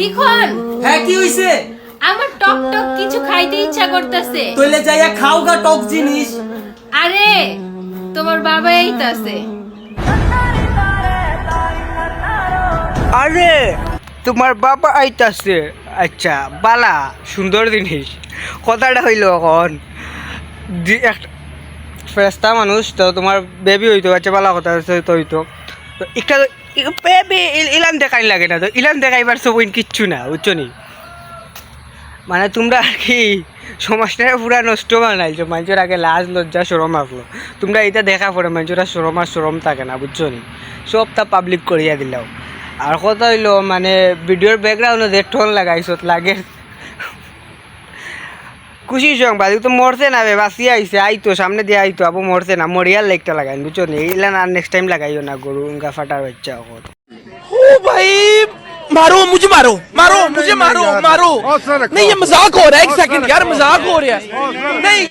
লিখন! হ্যাঁ কি হইছে? আমার টক টক কিছু খাইতে ইচ্ছা করতেছে। তইলে যাইয়া খাও গা টক জিনিস। আরে তোমার বাবা এইতাছে। আরে তোমার বাবা আইতাছে। আচ্ছা বালা সুন্দর জিনিস। কথাটা হইল এখন দি- একটা ফেস্তা মানুষ তো তোমার বেবি হইতো আচ্ছা বালা কথা হইতো তো হইতো। তো একটা বেবি ইলান দেখাই লাগে না তো। ইলান দেখাইবার সবইন কিচ্ছু না, বুঝছ নি? মানে তোমরা আর কি সমাজটা পুরা নষ্ট বানাইছো মানুষের আগে লাজ, লজ্জা সরম আসলো। তোমরা এটা দেখা পড়ে মানুষের সরম আর সরম থাকে না, বুঝছ নি? সব তা পাবলিক করিয়া দিলাও। আর কথা হইল মানে ভিডিওর ব্যাকগ্রাউন্ডে যে টোন লাগাইছো লাগে খুশি সংবাদ তো মরছে না বে বাঁচি আইছে আইতো সামনে দিয়ে আইতো আবু মরছে না মরিয়ার লাইকটা লাগাই বুঝছো নি এইলা আর নেক্সট টাইম লাগাইও না গরু উনকা ফাটার বাচ্চা এখন ओ भाई मारो मुझे मारो मारो मुझे मारो मारो नहीं ये मजाक हो रहा है एक सेकंड यार मजाक हो रहा है नहीं